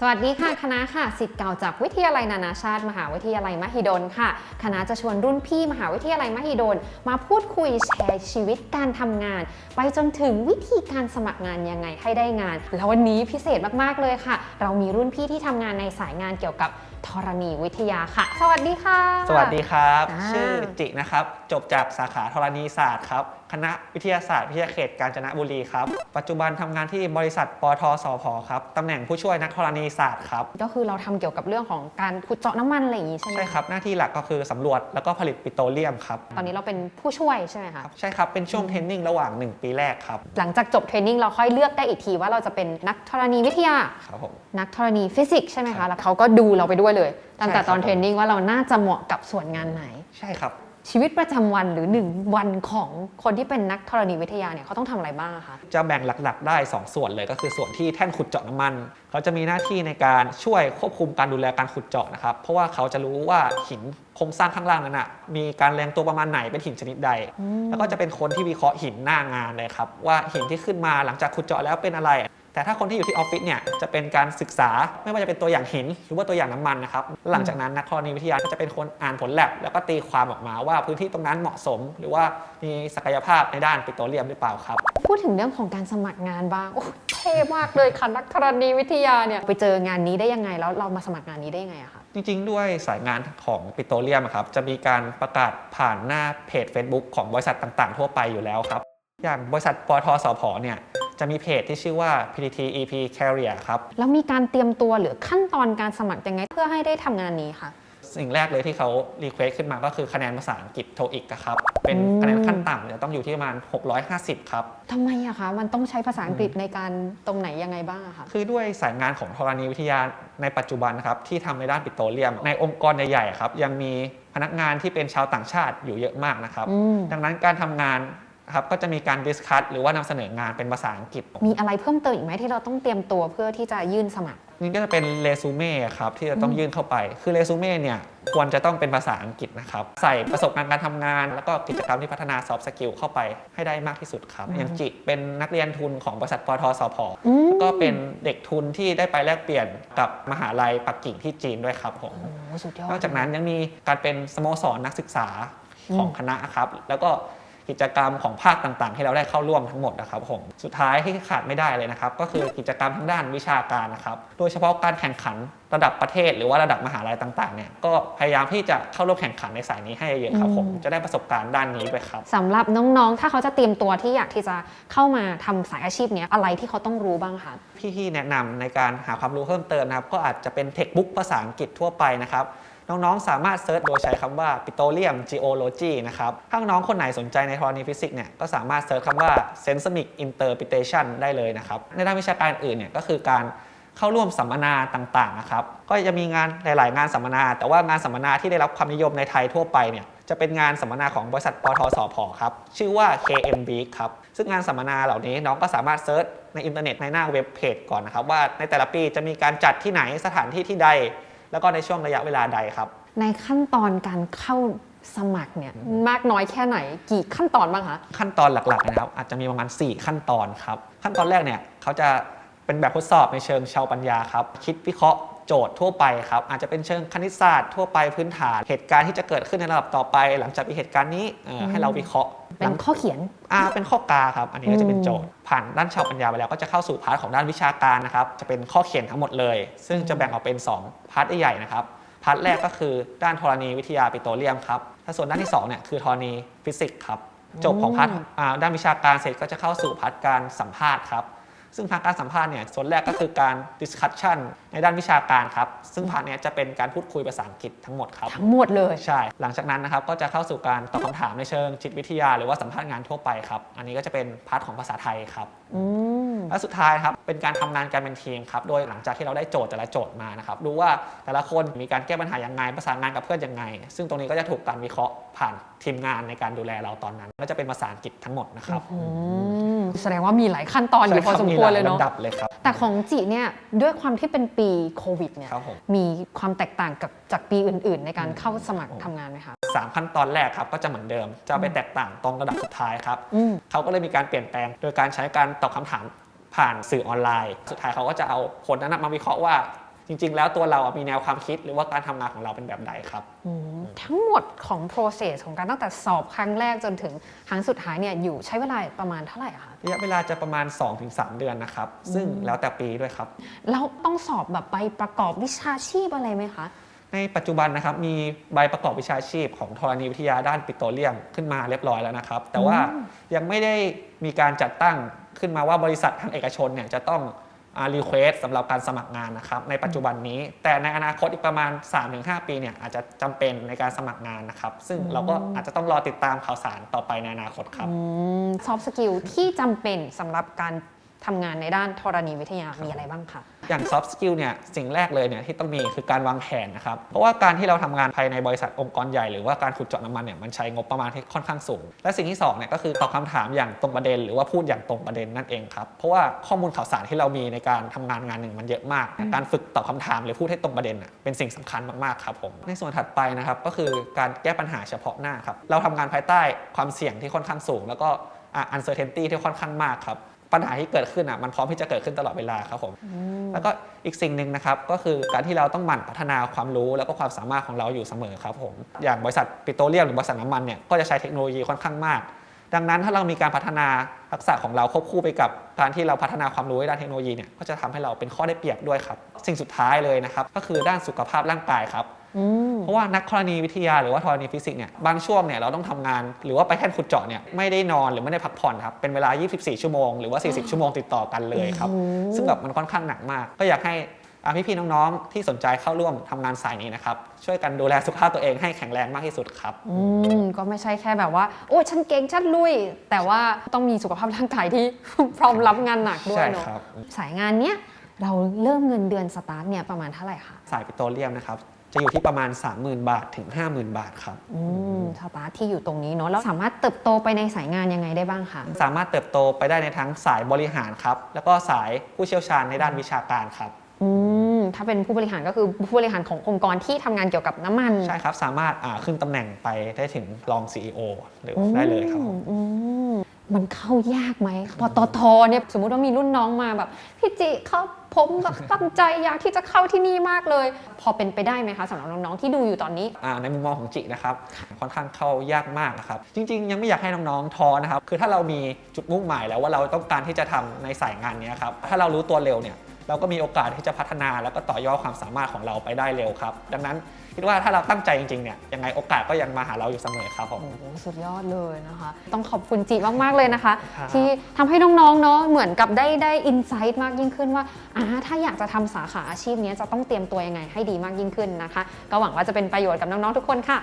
สวัสดีค่ะคณะค่ะสิทธิ์เก่าจากวิทยาลัยนานาชาติ มหาวิทยาลัยมหิดลค่ะคณะจะชวนรุ่นพี่มหาวิทยาลัยมหิดล มาพูดคุยแชร์ชีวิตการทำงาน ไปจนถึงวิธีการสมัครงานยังไงให้ได้งาน แล้ววันนี้พิเศษมากๆเลยค่ะ เรามีรุ่นพี่ที่ทำงานในสายงานเกี่ยวกับธรณีวิทยาค่ะ สวัสดีค่ะ สวัสดีครับอ่าชื่อจินะครับ จบจากสาขาธรณีศาสตร์ครับคณะวิทยาศาสตร์วิทยาเขตกาญจนบุรีครับ ปัจจุบันทำงานที่บริษัทปทสพครับตำแหน่งผู้ช่วยนักธรณีศาสตร์ครับ ก็คือเราทำเกี่ยวกับเรื่องของการขุดเจาะน้ำมันอะไรอย่างนี้ใช่ไหมใช่ครับ หน้าที่หลักก็คือสำรวจแล้วก็ผลิตปิโตรเลียมครับตอนนี้เราเป็นผู้ช่วยใช่ไหมคะ ใช่ครับ เป็นช่วงเทรนนิ่งระหว่าง 1 ปีแรกครับหลังจากจบเทรนนิ่งเราค่อยเลือกได้อีกทีว่าเราจะเป็นนักธรณีวิทยา ครับผม นักธรณีฟิสิกส์ใช่ไหมคะแล้วเขาก็ดูเราไปด้วยเลย ตั้งแต่ใช่ครับ ตอนเทรนนิ่งว่าเราน่าจะเหมาะกับส่วนงานไหน ใช่ครับ ชีวิตประจำวันหรือ 1 วันของคนที่เป็นนักธรณีวิทยาเนี่ยเขาต้องทำอะไรบ้างอะคะจะแบ่งหลักๆ ได้ 2 ส่วนเลยก็คือส่วนที่แท่นขุดเจาะน้ำมันเขาจะมีหน้าที่ในการช่วยควบคุมการดูแลการขุดเจาะนะครับ เพราะว่าเขาจะรู้ว่าหินโครงสร้างข้างล่างนั้นนะมีการแรงตัวประมาณไหนเป็นหินชนิดใด แล้วก็จะเป็นคนที่วิเคราะห์หินหน้างานเลยครับว่าหินที่ขึ้นมาหลังจากขุดเจาะแล้วเป็นอะไร แต่ถ้าคนที่อยู่ที่ออฟฟิศเนี่ยจะเป็นการศึกษาไม่ว่าจะเป็นตัวอย่างหินหรือว่าตัวอย่างน้ำมันนะครับหลังจากนั้นนักธรณีวิทยาก็จะเป็นคนอ่านผลแลบแล้วก็ตีความออกมาว่าพื้นที่ตรงนั้นเหมาะสม หรือว่ามีศักยภาพในด้านปิโตรเลียมหรือเปล่าครับ พูดถึงเรื่องของการสมัครงานบ้างโอ้เท่มากเลยค่ะนักธรณีวิทยาเนี่ยไปเจองานนี้ได้ยังไงแล้วเรามาสมัครงานนี้ได้ยังไงอะคะจริง ๆ ด้วยสายงานของปิโตรเลียมอะครับจะมีการประกาศผ่านหน้าเพจ Facebook ของบริษัทต่าง ๆ ทั่วไปอยู่แล้วครับอย่างบริษัทปทสพเนี่ย จะมีเพจที่ชื่อว่า PTT EP Career ครับ แล้วมีการเตรียมตัวหรือขั้นตอนการสมัครยังไงเพื่อให้ได้ทำงานนี้ค่ะ สิ่งแรกเลยที่เขารีเควสขึ้นมาก็คือคะแนนภาษาอังกฤษโทอีกครับ เป็นอืมคะแนนขั้นต่ำจะต้องอยู่ที่ประมาณ 650 ครับ ทำไมอะคะ มันต้องใช้ภาษาอังกฤษในการตรงไหนยังไงบ้างอะคะ คือด้วยสายงานของธรณีวิทยาในปัจจุบันนะครับที่ทำในด้านปิโตรเลียม ในองค์กรใหญ่ๆครับยังมีพนักงานที่เป็นชาวต่างชาติอยู่เยอะมากนะครับ อืม ดังนั้นการทำงาน ครับก็จะมีการดิสคัตหรือว่านำเสนองานเป็นภาษาอังกฤษ มีอะไรเพิ่มเติมอีกไหมที่เราต้องเตรียมตัวเพื่อที่จะยื่นสมัคร นี่ก็จะเป็นเรซูเม่ครับที่จะต้องยื่นเข้าไป คือเรซูเม่เนี่ยควรจะต้องเป็นภาษาอังกฤษนะครับ ใส่ประสบการณ์การทำงาน แล้วก็กิจกรรมที่พัฒนาซอฟต์สกิลเข้าไปให้ได้มากที่สุดครับอย่างจิเป็นนักเรียนทุนของบริษัทปทสพอืมก็เป็นเด็กทุนที่ได้ไปแลกเปลี่ยนกับมหาลัยปักกิ่งที่จีนด้วยครับผมโอ้สุดยอดนอกจากนั้นยังมีการเป็นสโมสรนักศึกษาของคณะครับ แล้วก็ กิจกรรมของภาคต่างๆที่เราได้เข้าร่วมทั้งหมดนะครับผมสุดท้ายที่ขาดไม่ได้เลยนะครับก็คือกิจกรรมทางด้านวิชาการนะครับโดยเฉพาะการแข่งขันระดับประเทศ หรือว่าระดับมหาลัยต่างๆเนี่ยก็พยายามที่จะเข้าร่วมแข่งขันในสายนี้ให้เยอะๆครับผมจะได้ประสบการณ์ด้านนี้ด้วยครับสำหรับน้องๆ ถ้าเขาจะเตรียมตัวที่อยากที่จะเข้ามาทำสายอาชีพเนี้ยอะไรที่เขาต้องรู้บ้างคะพี่ๆแนะนำในการหาความรู้เพิ่มเติมนะครับก็อาจจะเป็นเทคบุ๊กภาษาอังกฤษทั่วไปนะครับ น้องๆ สามารถเซิร์ชโดยใช้คำว่า petroleum geology นะครับ ถ้าน้องคนไหนสนใจในธรณีฟิสิกส์เนี่ย ก็สามารถเซิร์ชคำว่า seismic interpretation ได้เลยนะครับ ในด้านวิชาการอื่นเนี่ย ก็คือการเข้าร่วมสัมมนาต่างๆนะครับ ก็จะมีงานหลาย ๆ งานสัมมนา แต่ว่างานสัมมนาที่ได้รับความนิยมในไทยทั่วไปเนี่ย จะเป็นงานสัมมนาของบริษัทปทสพครับ ชื่อว่า KM Week ครับ ซึ่งงานสัมมนาเหล่านี้น้องก็สามารถเซิร์ชในอินเทอร์เน็ตในหน้าเว็บเพจก่อนนะครับว่าในแต่ละปีจะมีการจัดที่ไหนสถานที่ที่ใด แล้วก็ในช่วงระยะเวลาใดครับ ในขั้นตอนการเข้าสมัครเนี่ยมากน้อยแค่ไหนกี่ขั้นตอนบ้างคะ ขั้นตอนหลักๆนะครับอาจจะมีประมาณ 4 ขั้นตอนครับ ขั้นตอนแรกเนี่ยเขาจะเป็นแบบทดสอบในเชิงชาวปัญญาครับ คิดวิเคราะห์ โจทย์ทั่วไปครับ อาจจะเป็นเชิงคณิตศาสตร์ทั่วไปพื้นฐาน เหตุการณ์ที่จะเกิดขึ้นในระดับต่อไป หลังจากมีเหตุการณ์นี้เอ่อให้เราวิเคราะห์เป็นข้อเขียนอ่าเป็นข้อกาครับ อันนี้ก็จะเป็นโจทย์ ผ่านด้านชาวปัญญาไปแล้วก็จะเข้าสู่พาร์ทของด้านวิชาการนะครับ จะเป็นข้อเขียนทั้งหมดเลย ซึ่งจะแบ่งออกเป็น 2 พาร์ทใหญ่ๆนะครับ พาร์ทแรกก็คือด้านธรณีวิทยาปิโตรเลียมครับถ้าส่วนด้านที่2เนี่ยคือธรณีฟิสิกส์ครับ จบของพาร์ทอ่าด้านวิชาการเสร็จก็จะเข้าสู่พาร์ทการสัมภาษณ์ครับ ซึ่งพาร์ทการสัมภาษณ์เนี่ยส่วนแรกก็คือการ discussion ในด้านวิชาการครับ ซึ่งพาร์ทเนี้ยจะเป็นการพูดคุยภาษาอังกฤษทั้งหมดครับ ทั้งหมดเลย ใช่ หลังจากนั้นนะครับก็จะเข้าสู่การตอบคำถามในเชิงจิตวิทยา หรือว่าสัมภาษณ์งานทั่วไปครับ อันนี้ก็จะเป็นพาร์ทของภาษาไทยครับ อืม และสุดท้ายครับเป็นการทำงานกันเป็นทีมครับโดยหลังจากที่เราได้โจทย์แต่ละโจทย์มานะครับดูว่าแต่ละคนมีการแก้ปัญหายังไงประสานงานกับเพื่อนยังไง ซึ่งตรงนี้ก็จะถูกการวิเคราะห์ผ่านทีมงานในการดูแลเราตอนนั้น ก็จะเป็นภาษาอังกฤษทั้งหมดนะครับอืมแสดงว่ามีหลายขั้นตอนอยู่พอสมควรเลยเนาะใช่ครับมีหลายลำดับเลยครับแต่ของจิเนี่ยด้วยความที่เป็นปีโควิดเนี่ยครับผมมีความแตกต่างกับจากปีอื่น ๆ ในการเข้าสมัครทำงานไหมคะสามขั้นตอนแรกครับก็จะเหมือนเดิม จะไปแตกต่างตรงระดับสุดท้ายครับอืมเขาก็เลยมีการเปลี่ยนแปลง โดยการใช้การตอบคำถาม ผ่านสื่อออนไลน์ สุดท้ายเขาก็จะเอาผลนั้นนะมาวิเคราะห์ว่าจริง ๆ แล้วตัวเราอะมีแนวความคิดหรือว่าการทำงานของเราเป็นแบบใดครับอืมทั้งหมดของ process ของการตั้งแต่สอบครั้งแรกจนถึงครั้งสุดท้ายเนี่ยอยู่ใช้เวลาประมาณเท่าไหร่อะคะระยะเวลาจะประมาณ 2-3 เดือนนะครับ ซึ่งแล้วแต่ปีด้วยครับแล้วต้องสอบแบบไปประกอบวิชาชีพอะไรไหมคะ ในปัจจุบันนะครับมีใบประกอบวิชาชีพของธรณีวิทยาด้านปิโตรเลียมขึ้นมาเรียบร้อยแล้วนะครับ แต่ว่ายังไม่ได้มีการจัดตั้ง ขึ้นมาว่าบริษัททางเอกชนเนี่ยจะต้องรีเควสสำหรับการสมัครงานนะครับในปัจจุบันนี้ แต่ในอนาคตอีกประมาณ 3-5 ปีเนี่ยอาจจะจำเป็นในการสมัครงานนะครับ ซึ่งเราก็อาจจะต้องรอติดตามข่าวสารต่อไปในอนาคตครับซอฟต์สกิลที่จำเป็นสำหรับการทำงานในด้านธรณีวิทยามีอะไรบ้างคะ อย่าง soft skill เนี่ยสิ่งแรกเลยเนี่ยที่ต้องมีคือการวางแผนนะครับ เพราะว่าการที่เราทำงานภายในบริษัทองค์กรใหญ่หรือว่าการขุดเจาะน้ำมันเนี่ยมันใช้งบประมาณที่ค่อนข้างสูง และสิ่งที่สองเนี่ยก็คือตอบคำถามอย่างตรงประเด็น หรือว่าพูดอย่างตรงประเด็นนั่นเองครับเพราะว่าข้อมูลข่าวสารที่เรามีในการทำงานงานหนึ่งมันเยอะมาก การฝึกตอบคำถามหรือพูดให้ตรงประเด็นน่ะเป็นสิ่งสำคัญมากๆครับผมในส่วนถัดไปนะครับก็คือการแก้ปัญหาเฉพาะหน้าครับเราทำงานภายใต้ความเสี่ยงที่ค่อนข้างสูง แล้วก็อะ uncertainty ที่ค่อนข้างมากครับ ปัญหาที่เกิดขึ้นอะมันพร้อมที่จะเกิดขึ้นตลอดเวลาครับผมแล้วก็อีกสิ่งหนึ่งนะครับก็คือการที่เราต้องหมั่นพัฒนาความรู้แล้วก็ความสามารถของเราอยู่เสมอครับผมอย่างบริษัทปิโตรเลียมหรือบริษัทน้ำมันเนี่ยก็จะใช้เทคโนโลยีค่อนข้างมาก ดังนั้นถ้าเรามีการพัฒนาทักษะของเราควบคู่ไปกับการที่เราพัฒนาความรู้ในด้านเทคโนโลยีเนี่ยก็จะทำให้เราเป็นข้อได้เปรียบด้วยครับ สิ่งสุดท้ายเลยนะครับก็คือด้านสุขภาพร่างกายครับอืม เพราะว่านักธรณีวิทยาหรือว่าธรณีฟิสิกส์เนี่ยบางช่วงเนี่ยเราต้องทำงาน หรือว่าไปแท่นขุดเจาะเนี่ยไม่ได้นอนหรือไม่ได้พักผ่อนครับเป็นเวลา 24 ชั่วโมงหรือว่า 40 ชั่วโมงติดต่อกันเลยครับโอ้โหซึ่งแบบมันค่อนข้างหนักมาก ก็อยากให้อ่าพี่ๆน้องๆ ที่สนใจเข้าร่วมทำงานสายนี้นะครับ ช่วยกันดูแลสุขภาพตัวเองให้แข็งแรงมากที่สุดครับ อืมก็ไม่ใช่แค่แบบว่า โอ้ยฉันเก่งฉันลุย แต่ว่าต้องมีสุขภาพร่างกายที่พร้อมรับงานหนักด้วยใช่เนาะครับสายงานเนี้ยเราเริ่มเงินเดือนสตาร์ทเนี่ยประมาณเท่าไหร่คะสายปิโตรเลียมนะครับ จะอยู่ที่ประมาณ 30,000 บาทถึง 50,000 บาทครับ อืมสตาร์ทที่อยู่ตรงนี้เนาะแล้วสามารถเติบโตไปในสายงานยังไงได้บ้างคะสามารถเติบโตไปได้ในทั้งสายบริหารครับ แล้วก็สายผู้เชี่ยวชาญในด้านวิชาการครับ อืมถ้าเป็นผู้บริหารก็คือผู้บริหารขององค์กรที่ทำงานเกี่ยวกับน้ำมันใช่ครับ สามารถอ่าขึ้นตำแหน่งไปได้ถึงรอง CEO หรือได้เลยครับผมอืม มันเข้ายากไหมปตทเนี่ยสมมุติว่ามีรุ่นน้องมาแบบพี่จิเขาผมแบบตั้งใจอยากที่จะเข้าที่นี่มากเลย พอเป็นไปได้ไหมคะสำหรับน้องๆที่ดูอยู่ตอนนี้อ่าในมุมมองของจินะครับค่อนข้างเข้ายากมากนะครับจริง ๆ ยังไม่อยากให้น้องๆท้อนะครับคือถ้าเรามีจุดมุ่งหมายแล้วว่าเราต้องการที่จะทำในสายงานเนี้ยครับถ้าเรารู้ตัวเร็วเนี่ย เราก็มีโอกาสที่จะพัฒนาแล้วก็ต่อยอดความสามารถของเราไปได้เร็วครับ ดังนั้นคิดว่าถ้าเราตั้งใจจริงๆเนี่ยยังไงโอกาสก็ยังมาหาเราอยู่เสมอครับผม โอ้โหสุดยอดเลยนะคะ ต้องขอบคุณจิมาก ๆ เลยนะคะ ครับที่ทำให้น้องๆเนาะเหมือนกับได้ได้อินไซต์มากยิ่งขึ้นว่าอ่า ถ้าอยากจะทำสาขาอาชีพนี้จะต้องเตรียมตัวยังไงให้ดีมากยิ่งขึ้นนะคะ ก็หวังว่าจะเป็นประโยชน์กับน้อง ๆ ทุกคนค่ะ